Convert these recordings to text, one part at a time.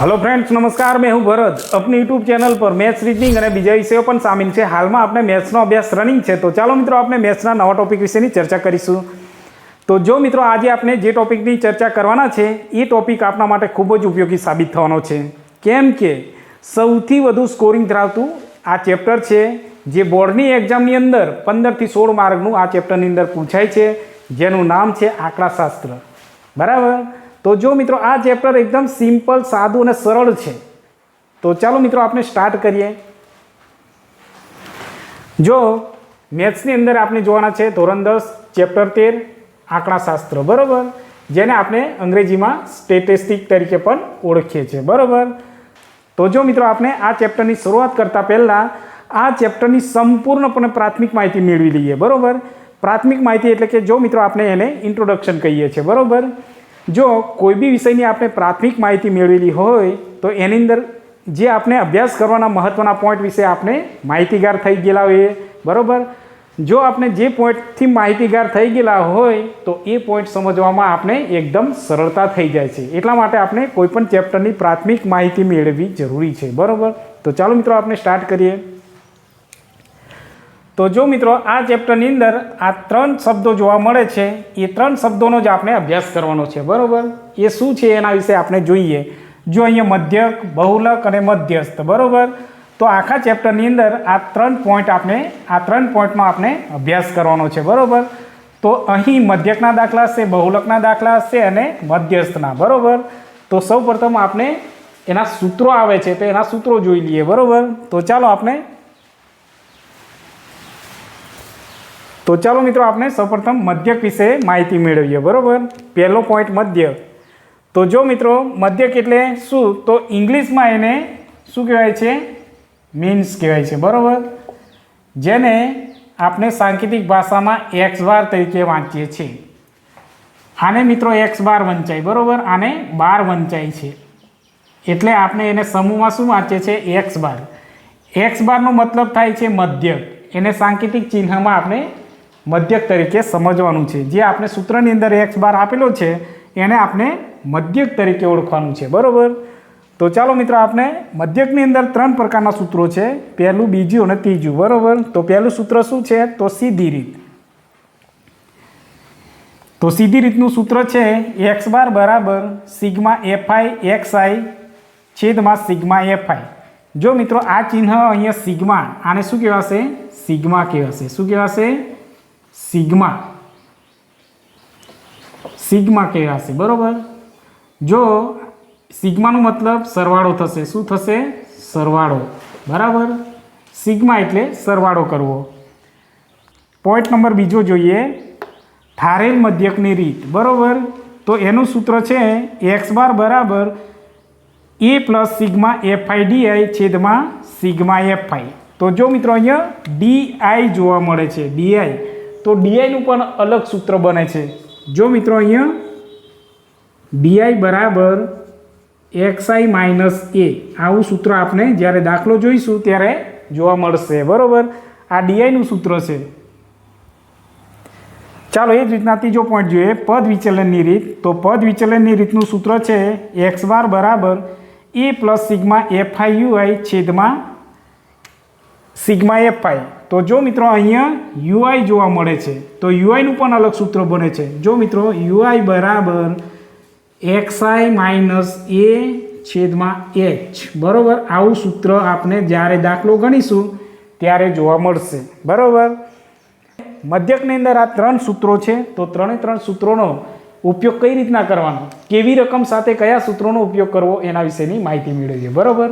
Hello friends નમસ્કાર. મેં હું ભરત. આપની યુટ્યુબ ચેનલ પર મેચ રીઝનિંગ અને બીજા વિષયો પણ સામેલ છે. હાલમાં આપણે મેથ્સનો અભ્યાસ રનિંગ છે. તો ચાલો મિત્રો, આપણે મેથ્સના નવા ટોપિક વિશેની ચર્ચા કરીશું. તો જો મિત્રો, આજે આપણે જે ટોપિકની ચર્ચા કરવાના છે, એ ટોપિક આપણા માટે ખૂબ જ ઉપયોગી સાબિત થવાનો છે. કેમ કે સૌથી વધુ સ્કોરિંગ ધરાવતું આ ચેપ્ટર છે, જે બોર્ડની એક્ઝામની અંદર પંદરથી સોળ માર્કનું આ ચેપ્ટરની અંદર પૂછાય છે, જેનું નામ છે આંકડાશાસ્ત્ર. બરાબર? તો જો મિત્રો આ ચેપ્ટર એકદમ સિમ્પલ, સાદું અને સરળ છે. તો ચાલો મિત્રો આપણે સ્ટાર્ટ કરીએ. જો મેથ્સની અંદર આપણે જોવાના છે ધોરણ દસ, ચેપ્ટર તેર, આંકડાશાસ્ત્ર, બરાબર? જેને આપણે અંગ્રેજીમાં સ્ટેટિસ્ટિક તરીકે પણ ઓળખીએ છીએ, બરાબર? તો જો મિત્રો આપણે આ ચેપ્ટરની શરૂઆત કરતાં પહેલાં આ ચેપ્ટરની સંપૂર્ણપણે પ્રાથમિક માહિતી મેળવી લઈએ, બરાબર? પ્રાથમિક માહિતી એટલે કે જો મિત્રો આપણે એને ઇન્ટ્રોડક્શન કહીએ છીએ, બરાબર? જો કોઈ બી વિષયની આપણે પ્રાથમિક માહિતી મેળવેલી હોય, તો એની અંદર જે આપણે અભ્યાસ કરવાના મહત્ત્વના પોઈન્ટ વિશે આપણે માહિતીગાર થઈ ગયેલા હોઈએ, બરાબર? જો આપણે જે પોઈન્ટથી માહિતીગાર થઈ ગયેલા હોય, તો એ પોઈન્ટ સમજવામાં આપણે એકદમ સરળતા થઈ જાય છે. એટલા માટે આપણે કોઈપણ ચેપ્ટરની પ્રાથમિક માહિતી મેળવવી જરૂરી છે, બરાબર? તો ચાલો મિત્રો, આપણે સ્ટાર્ટ કરીએ. તો જો મિત્રો, આ ચેપ્ટરની અંદર આ ત્રણ શબ્દો જોવા મળે છે. એ ત્રણ શબ્દોનો જ આપણે અભ્યાસ કરવાનો છે. બરાબર? એ શું છે એના વિશે આપણે જોઈએ. જો અહીંયા મધ્યક, બહુલક અને મધ્યસ્થ. બરાબર? તો આખા ચેપ્ટરની અંદર આ ત્રણ પોઈન્ટ આપણે, આ ત્રણ પોઈન્ટનો આપણે અભ્યાસ કરવાનો છે. બરાબર? તો અહીં મધ્યકના દાખલા હશે, બહુલકના દાખલા હશે અને મધ્યસ્થના. બરાબર? તો સૌ આપણે એના સૂત્રો આવે છે, તો એના સૂત્રો જોઈ લઈએ. બરાબર? તો ચાલો આપણે તો ચાલો મિત્રો આપણે સૌપ્રથમ મધ્યક વિશે માહિતી મેળવીએ, બરાબર? પહેલો પોઈન્ટ મધ્યક તો જો મિત્રો, મધ્યક એટલે શું? તો ઇંગ્લિશમાં એને શું કહેવાય છે? મીન્સ કહેવાય છે, બરાબર? જેને આપણે સાંકેતિક ભાષામાં એક્સ બાર તરીકે વાંચીએ છીએ. આને મિત્રો એક્સ બાર વંચાય, બરાબર? આને બાર વંચાય છે. એટલે આપણે એને સમૂહમાં શું વાંચીએ છીએ? એક્સ બાર એક્સ બારનો મતલબ થાય છે મધ્યક. એને સાંકેતિક ચિહ્નમાં આપણે મધ્યક તરીકે સમજવાનું છે. જે આપણે સૂત્રની અંદર એક્સ બાર આપેલો છે, એને આપણે મધ્યક તરીકે ઓળખવાનું છે. બરાબર? તો ચાલો મિત્રો, આપણે મધ્યકની અંદર ત્રણ પ્રકારના સૂત્રો છે, પહેલું, બીજું અને ત્રીજું. બરાબર? તો પહેલું સૂત્ર શું છે? તો સીધી રીત. તો સીધી રીતનું સૂત્ર છે એક્સ બાર બરાબર સિગ્મા એફઆઈ એક્સ આઈ છેદમાં સિગ્મા એફઆઈ. જો મિત્રો, આ ચિહ્ન અહીંયા સિગ્મા, આને શું કહેવાશે? સિગ્મા કહેવાશે. શું કહેવાશે? સિગ્મા. સિગ્મા કહેવાશે, બરાબર? જો સિગ્માનો મતલબ સરવાળો થશે, શું થશે? સરવાળો. બરાબર? સિગ્મા એટલે સરવાળો કરવો. પોઈન્ટ નંબર બીજો જોઈએ. ઠારેલ મધ્યકની રીત, બરાબર? તો એનું સૂત્ર છે એક્સ બાર બરાબર A plus sigma FI DI છેદમાં સિગ્મા એફઆઈ તો જો મિત્રો અહીંયા ડીઆઈ જોવા મળે છે ડીઆઈ તો ડીઆઈનું પણ અલગ સૂત્ર બને છે. જો મિત્રો અહીંયા ડીઆઈ બરાબર એક્સઆઈ માઇનસ એ આવું સૂત્ર આપણે જ્યારે દાખલો જોઈશું ત્યારે જોવા મળશે. બરાબર? આ ડીઆઈનું સૂત્ર છે. ચાલો એ જ રીતના ત્રીજો પોઈન્ટ જોઈએ. પદ વિચલનની રીત. તો પદ વિચલનની રીતનું સૂત્ર છે એક્સ બાર બરાબર A plus sigma FI UI છેદમાં સિગ્મા એફઆઈ તો જો મિત્રો અહીંયા યુઆઈ જોવા મળે છે, તો યુઆઈનું પણ અલગ સૂત્ર બને છે. જો મિત્રો યુઆઈ બરાબર એક્સઆઈ માઇનસ એ છેદમાં એચ બરાબર? આવું સૂત્ર આપણે જ્યારે દાખલો ગણીશું, ત્યારે જોવા મળશે. બરાબર? મધ્યકની અંદર આ ત્રણ સૂત્રો છે, તો ત્રણે ત્રણ સૂત્રોનો ઉપયોગ કઈ રીતના કરવાનો? કેવી રકમ સાથે કયા સૂત્રોનો ઉપયોગ કરવો એના વિશેની માહિતી મેળવીએ. બરાબર?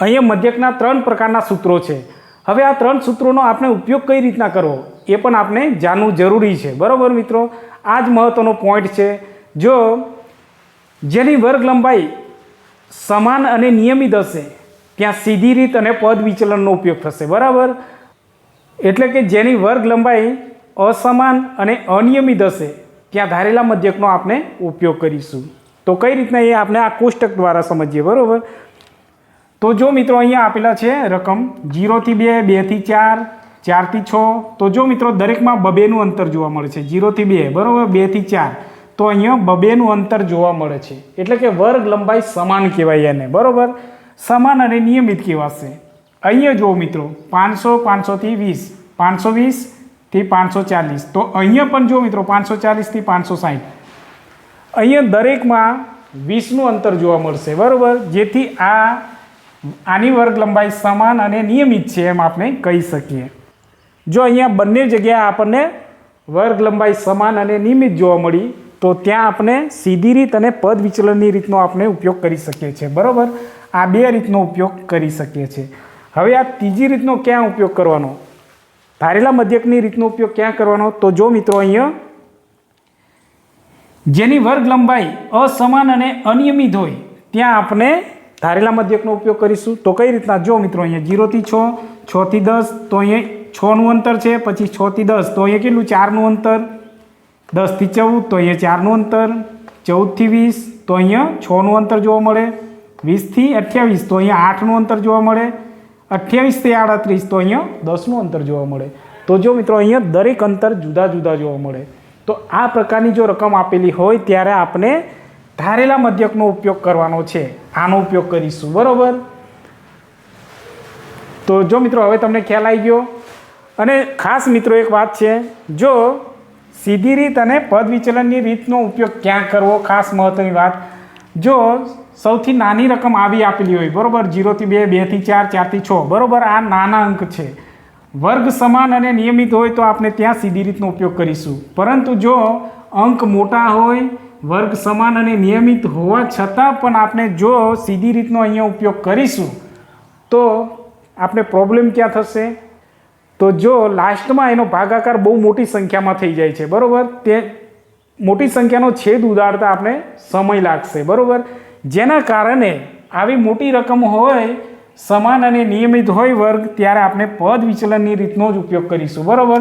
અહીંયા મધ્યકના ત્રણ પ્રકારના સૂત્રો છે. હવે આ ત્રણ સૂત્રોનો આપણે ઉપયોગ કઈ રીતના કરવો? એ પણ આપણે જાણવું જરૂરી છે. બરાબર મિત્રો? આ જ મહત્ત્વનો પોઈન્ટ છે. જો જેની વર્ગ લંબાઈ સમાન અને નિયમિત હશે, ત્યાં સીધી રીત અને પદ વિચલનનો ઉપયોગ થશે. બરાબર? એટલે કે જેની વર્ગ લંબાઈ અસમાન અને અનિયમિત હશે, ત્યાં ધારેલા મધ્યકનો આપણે ઉપયોગ કરીશું. તો કઈ રીતના એ આપણે આ કોષ્ટક દ્વારા સમજીએ? બરાબર? તો જો મિત્રો અહીંયા આપેલા છે રકમ જીરોથી બે બેથી ચાર ચારથી છ, તો જો મિત્રો દરેકમાં બબેનું અંતર જોવા મળે છે જીરોથી બે, બરાબર? બેથી ચાર. તો અહીંયા બબેનું અંતર જોવા મળે છે. એટલે કે વર્ગ લંબાઈ સમાન કહેવાય એને, બરાબર? સમાન અને નિયમિત કહેવાશે. અહીંયા જુઓ મિત્રો, પાંચસો પાંચસોથી વીસ, પાંચસો વીસથી પાંચસો ચાલીસ. તો અહીંયા પણ જુઓ મિત્રો, પાંચસો ચાલીસથી પાંચસો સાહીઠ. અહીંયા દરેકમાં વીસનું અંતર જોવા મળશે, બરાબર? જેથી આ આની વર્ગ લંબાઈ સમાન અને નિયમિત છે એમ આપણે કહી શકીએ. જો અહીંયા બંને જગ્યાએ આપણને વર્ગ લંબાઈ સમાન અને નિયમિત જોવા મળી, તો ત્યાં આપણે સીધી રીત અને પદ વિચલનની રીતનો આપણે ઉપયોગ કરી શકીએ છીએ. બરાબર? આ બે રીતનો ઉપયોગ કરી શકીએ છીએ. હવે આ ત્રીજી રીતનો ક્યાં ઉપયોગ કરવાનો? ધારેલા મધ્યકની રીતનો ઉપયોગ ક્યાં કરવાનો? તો જો મિત્રો અહીંયા જેની વર્ગ લંબાઈ અસમાન અને અનિયમિત હોય, ત્યાં આપણે ધારેલા મધ્યકનો ઉપયોગ કરીશું. તો કઈ રીતના? જો મિત્રો અહીંયા જીરોથી છ છથી દસ, તો અહીંયા છનું અંતર છે, પછી છથી દસ. તો અહીંયા કેટલું? ચારનું અંતર. દસથી ચૌદ, તો અહીંયા ચારનું અંતર. ચૌદથી વીસ, તો અહીંયા છનું અંતર જોવા મળે. વીસથી અઠ્યાવીસ, તો અહીંયા આઠનું અંતર જોવા મળે. અઠ્યાવીસથી આડત્રીસ, તો અહીંયા દસનું અંતર જોવા મળે. તો જો મિત્રો અહીંયા દરેક અંતર જુદા જુદા જોવા મળે. તો આ પ્રકારની જો રકમ આપેલી હોય, ત્યારે આપણે ધારેલા મધ્યકનો ઉપયોગ કરવાનો છે. આનો ઉપયોગ કરીશું. બરાબર? તો જો મિત્રો, હવે તમને ખ્યાલ આવી ગયો. અને ખાસ મિત્રો, એક વાત છે. જો સીધી રીત અને પદ વિચલનની રીતનો ઉપયોગ ક્યાં કરવો? ખાસ મહત્ત્વની વાત. જો સૌથી નાની રકમ આવી આપેલી હોય, બરાબર? જીરોથી બે બેથી ચાર ચારથી છ. બરાબર? આ નાના અંક છે. વર્ગ સમાન અને નિયમિત હોય તો આપણે ત્યાં સીધી રીતનો ઉપયોગ કરીશું. પરંતુ જો અંક મોટા હોય વર્ગ સમાન અને નિયમિત હોવા છતાં પણ આપણે જો સીધી રીતનો અહીંયા ઉપયોગ કરીશું, તો આપણે પ્રોબ્લેમ ક્યાં થશે? તો જો લાસ્ટમાં એનો ભાગાકાર બહુ મોટી સંખ્યામાં થઈ જાય છે, બરાબર? તે મોટી સંખ્યાનો છેદ ઉદાડતા આપણે સમય લાગશે, બરાબર? જેના કારણે આવી મોટી રકમ હોય, સમાન અને નિયમિત હોય વર્ગ, ત્યારે આપણે પદ વિચલનની રીતનો જ ઉપયોગ કરીશું, બરાબર?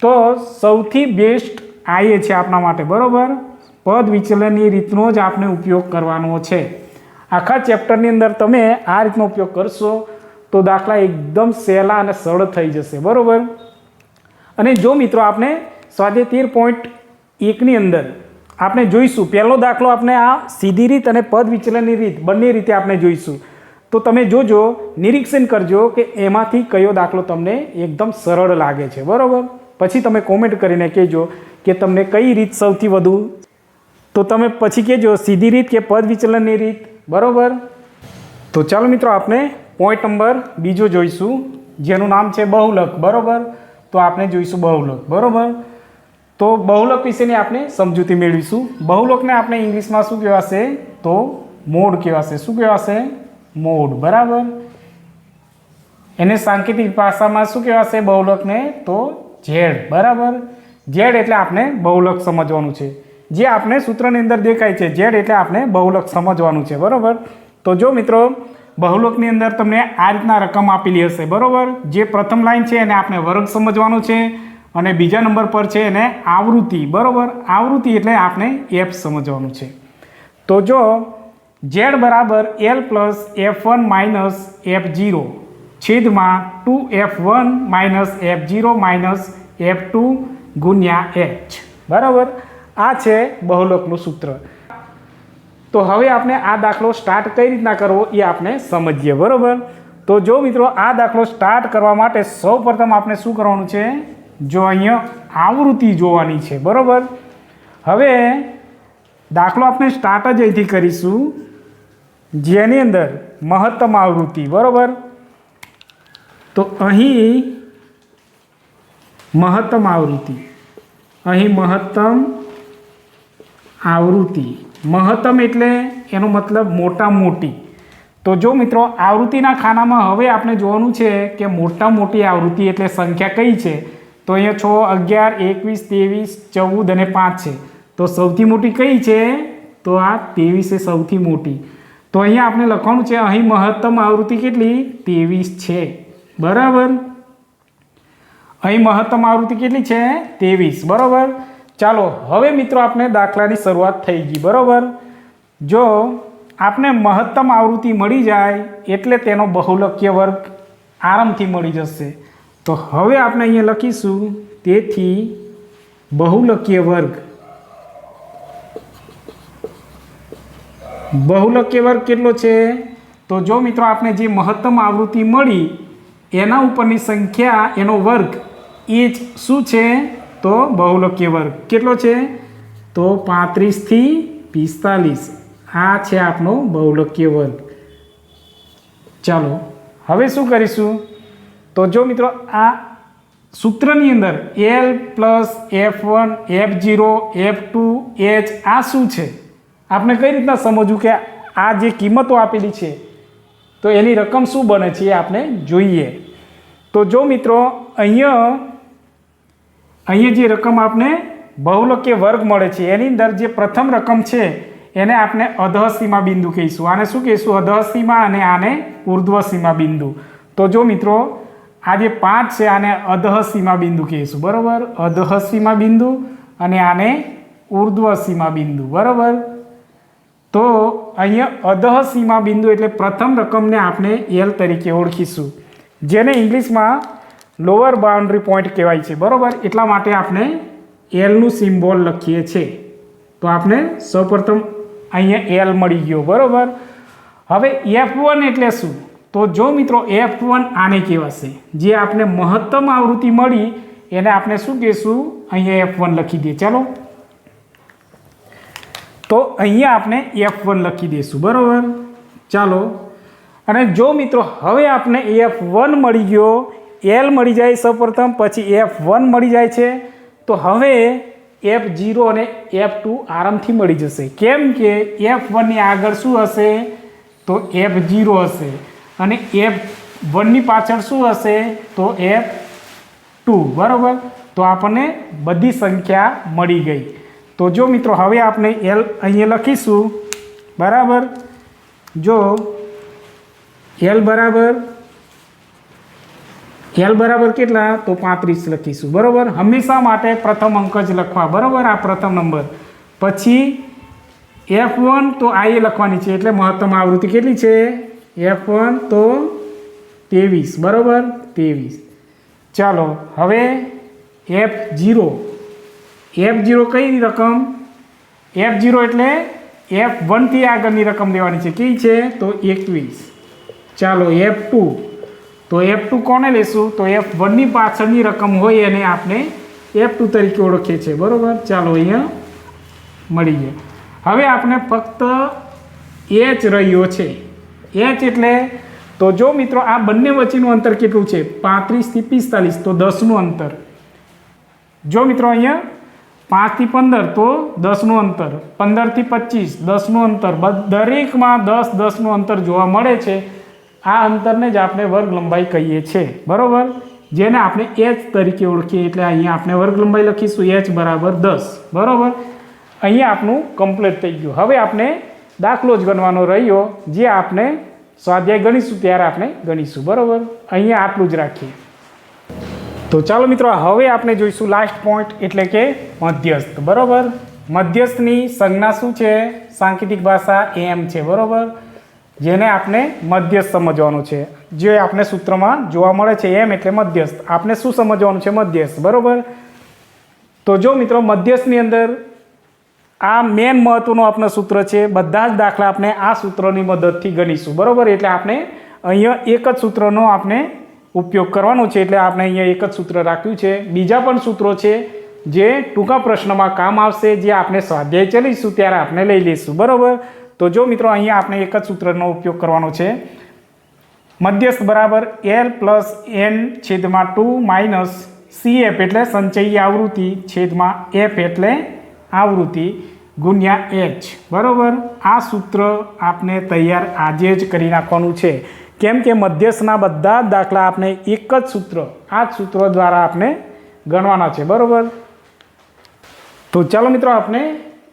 તો સૌથી બેસ્ટ આ એ છે આપણા માટે, બરાબર? પદ વિચલનની રીતનો જ આપણે ઉપયોગ કરવાનો છે. આખા ચેપ્ટરની અંદર તમે આ રીતનો ઉપયોગ કરશો તો દાખલા એકદમ સહેલા અને સરળ થઈ જશે. બરાબર? અને જો મિત્રો આપણે સ્વાધ્યાય તેર પોઈન્ટ એકની અંદર આપણે જોઈશું, પહેલો દાખલો આપણે આ સીધી રીત અને પદ વિચલનની રીત, બંને રીતે આપણે જોઈશું. તો તમે જોજો, નિરીક્ષણ કરજો કે એમાંથી કયો દાખલો તમને એકદમ સરળ લાગે છે. બરાબર? પછી તમે કોમેન્ટ કરીને કહેજો કે તમને કઈ રીત સૌથી વધુ તો તમે પછી કહેજો, સીધી રીત કે પદ વિચલનની રીત? બરાબર? તો ચાલો મિત્રો, આપણે પોઈન્ટ નંબર બીજો જોઈશું, જેનું નામ છે બહુલક. બરાબર? તો આપણે જોઈશું બહુલક. બરાબર? તો બહુલક વિશેની આપણે સમજૂતી મેળવીશું. બહુલકને આપણે ઇંગ્લિશમાં શું કહેવાશે? તો મોડ કહેવાશે. શું કહેવાશે? મોડ. બરાબર? એને સાંકેતિક ભાષામાં શું કહેવાશે બહુલકને? તો ઝેડ. બરાબર? ઝેડ એટલે આપણે બહુલક સમજવાનું છે. જે આપણે સૂત્રની અંદર દેખાય છે ઝેડ એટલે આપણે બહુલક સમજવાનું છે, બરાબર? તો જો મિત્રો, બહુલકની અંદર તમને આ રીતના રકમ આપેલી હશે, બરાબર? જે પ્રથમ લાઈન છે એને આપણે વર્ગ સમજવાનો છે અને બીજા નંબર પર છે એને આવૃત્તિ, બરાબર? આવૃત્તિ એટલે આપણે એફ સમજવાનું છે. તો જો ઝેડ બરાબર L plus F one minus F zero છેદમાં two F one minus F zero minus F two ગુણ્યા એચ બરાબર? આ છે બહુલકનું સૂત્ર. તો હવે આપણે આ દાખલો સ્ટાર્ટ કઈ રીતના કરવો એ આપણે સમજીએ, બરાબર? તો જો મિત્રો, આ દાખલો સ્ટાર્ટ કરવા માટે સૌપ્રથમ આપણે શું કરવાનું છે? જો અહીંયા આવૃત્તિ જોવાની છે, બરાબર? હવે દાખલો આપણે સ્ટાર્ટ જ અહીંથી કરીશું. જેની અંદર મહત્તમ આવૃત્તિ, બરાબર? તો અહીં મહત્તમ આવૃત્તિ. અહીં મહત્તમ આવૃત્તિ. મહત્તમ એટલે એનો મતલબ મોટા મોટી તો જો મિત્રો, આવૃત્તિના ખાનામાં હવે આપણે જોવાનું છે કે મોટા મોટી આવૃત્તિ એટલે સંખ્યા કઈ છે? તો અહીંયા છ, અગિયાર, એકવીસ, ત્રેવીસ, ચૌદ અને પાંચ છે. તો સૌથી મોટી કઈ છે? તો આ ત્રેવીસ એ સૌથી મોટી. તો અહીંયા આપણે લખવાનું છે, અહીં મહત્તમ આવૃત્તિ કેટલી? ત્રેવીસ છે. બરાબર? અહીં મહત્તમ આવૃત્તિ કેટલી છે? ત્રેવીસ. બરાબર? ચાલો હવે મિત્રો આપણે દાખલાની શરૂઆત થઈ ગઈ, બરાબર? જો આપણે મહત્તમ આવૃત્તિ મળી જાય એટલે તેનો બહુલક્ય વર્ગ આરામથી મળી જશે. તો હવે આપણે અહીંયા લખીશું, તેથી બહુલકીય વર્ગ. બહુલક્ય વર્ગ કેટલો છે? તો જો મિત્રો આપણે જે મહત્તમ આવૃત્તિ મળી, એના ઉપરની સંખ્યા, એનો વર્ગ એ જ શું છે? તો બહુલક્ય વર્ગ કેટલો છે? તો પાંત્રીસથી પિસ્તાલીસ. આ છે આપણો બહુલક્ય વર્ગ. ચાલો, હવે શું કરીશું? તો જો મિત્રો, આ સૂત્રની અંદર L plus F one F zero F two H આ શું છે? આપણે કઈ રીતના સમજવું કે આ જે કિંમતો આપેલી છે, તો એની રકમ શું બને છે એ આપણે જોઈએ. તો જો મિત્રો, અહીંયા અહીંયા જે રકમ આપને બહુલક્ય વર્ગ મળે છે, એની અંદર જે પ્રથમ રકમ છે, એને આપણે અધઃસીમા બિંદુ કહીશું. આને શું કહીશું? અધઃસીમા અને આને ઉર્ધ્વસીમા બિંદુ. તો જો મિત્રો, આ જે પાંચ છે, આને અધઃસીમા બિંદુ કહીશું. બરાબર? અધઃસીમા બિંદુ અને આને ઉર્ધ્વસીમા બિંદુ. બરાબર? તો અહીંયા અધઃ સીમા બિંદુ એટલે પ્રથમ રકમને આપણે એલ તરીકે ઓળખીશું. જેને ઇંગ્લિશમાં લોઅર બાઉન્ડ્રી પોઈન્ટ કહેવાય છે. બરાબર? એટલા માટે આપણે એલનું સિમ્બોલ લખીએ છીએ. તો આપણે સૌપ્રથમ અહીંયા એલ મળી ગયો. બરાબર? હવે એફ વન એટલે શું? તો જો મિત્રો એફ વન આને કહેવાશે. જે આપણે મહત્તમ આવૃત્તિ મળી, એને આપણે શું કહીશું? અહીંયા એફ વન લખી દઈએ. ચાલો. તો અહીંયા આપણે એફ વન લખી દઈશું. બરાબર? ચાલો. અને જો મિત્રો, હવે આપણે એફ વન મળી ગયો. એલ મળી જાય સૌપ્રથમ, પછી એફ વન મળી જાય છે. તો હવે એફ જીરો અને એફ ટુ આરામથી મળી જશે. કેમ કે એફ વનની આગળ શું હશે? તો એફ જીરો હશે. અને એફ વનની પાછળ શું હશે? તો એફ ટુ બરાબર? તો આપણને બધી સંખ્યા મળી ગઈ. તો જો મિત્રો, હવે આપણે એલ અહીંયા લખીશું. બરાબર? જો એલ બરાબર એલ બરાબર કેટલા? તો પાંત્રીસ લખીશું. બરાબર? હંમેશા માટે પ્રથમ અંક જ લખવા. બરાબર? આ પ્રથમ નંબર. પછી એફ વન તો આ એ લખવાની છે. એટલે મહત્તમ આવૃત્તિ કેટલી છે? એફ વન તો ત્રેવીસ. બરાબર? ત્રેવીસ. ચાલો, હવે એફ જીરો એફ જીરો કઈ રકમ? એફ જીરો એટલે એફ વનથી આગળની રકમ લેવાની છે. કઈ છે? તો એકવીસ. ચાલો એફ ટુ તો એફ ટુ કોને લેશું? તો એફ વનની પાછળની રકમ હોય એને આપણે એફ ટુ તરીકે ઓળખીએ છીએ. બરાબર? ચાલો અહીંયા મળી ગયા. હવે આપણે ફક્ત એચ રહ્યો છે. એચ એટલે તો જો મિત્રો આ બંને વચ્ચેનું અંતર કેટલું છે? પાંત્રીસથી પિસ્તાલીસ, તો દસનું અંતર. જો મિત્રો અહીંયા પાંચથી પંદર, તો દસનું અંતર. પંદરથી પચીસ, દસનું અંતર. દરેકમાં દસ દસનું અંતર જોવા મળે છે. આ અંતરને જ આપણે વર્ગ લંબાઈ કહીએ છીએ. બરાબર? જેને આપણે એચ તરીકે ઓળખીએ એટલે અહીંયા આપણે વર્ગ લંબાઈ લખીશું એચ બરાબર દસ. બરાબર? અહીંયા આપણું કમ્પ્લીટ થઈ ગયું. હવે આપણે દાખલો જ ગણવાનો રહ્યો, જે આપણે સ્વાધ્યાય ગણીશું, ત્યારે આપણે ગણીશું. બરાબર? અહીંયા આટલું જ રાખીએ. તો ચાલો મિત્રો હવે આપણે જોઈશું લાસ્ટ પોઈન્ટ એટલે કે મધ્યસ્થ. બરાબર? મધ્યસ્થની સંજ્ઞા શું છે? સાંકેતિક ભાષા એમ છે. બરાબર? જેને આપણે મધ્યસ્થ સમજવાનું છે. જે આપણે સૂત્રમાં જોવા મળે છે એમ એટલે મધ્યસ્થ. આપણે શું સમજવાનું છે? મધ્યસ્થ. બરાબર? તો જો મિત્રો, મધ્યસ્થની અંદર આ મેન મહત્વનું આપણું સૂત્ર છે. બધા જ દાખલા આપણે આ સૂત્રની મદદથી ગણીશું. બરાબર? એટલે આપણે અહીંયા એક જ સૂત્રનો આપણે ઉપયોગ કરવાનો છે. એટલે આપણે અહીંયા એક જ સૂત્ર રાખ્યું છે. બીજા પણ સૂત્રો છે જે ટૂંકા પ્રશ્નમાં કામ આવશે. જે આપણે સ્વાધ્યાય ચલીશું ત્યારે આપણે લઈ લઈશું. બરાબર? તો જો મિત્રો અહીંયા આપણે એક જ સૂત્રનો ઉપયોગ કરવાનો છે. મધ્યસ્થ બરાબર એલ પ્લસ એન છેદમાં ટુ માઇનસ સી એફ એટલે સંચયી આવૃત્તિ છેદમાં એફ એટલે આવૃત્તિ ગુણ્યા એચ બરાબર? આ સૂત્ર આપણે તૈયાર આજે જ કરી નાખવાનું છે. કેમ કે મધ્યસ્થના બધા જ દાખલા આપણે એક જ સૂત્ર, આ જ સૂત્ર દ્વારા આપણે ગણવાના છે. બરાબર? તો ચાલો મિત્રો, આપણે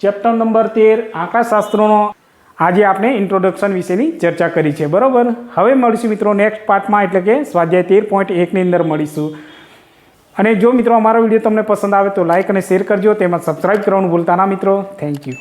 ચેપ્ટર નંબર તેર આંકડાશાસ્ત્રનો આજે આપણે ઇન્ટ્રોડક્શન વિશેની ચર્ચા કરી છે, બરાબર? હવે મળીશું મિત્રો નેક્સ્ટ પાર્ટમાં એટલે કે સ્વાધ્યાય તેર પોઈન્ટ એકની અંદર મળીશું. અને જો મિત્રો અમારો વીડિયો તમને પસંદ આવે તો લાઇક અને શેર કરજો, તેમજ સબસ્ક્રાઇબ કરવાનું ભૂલતા ના મિત્રો. Thank you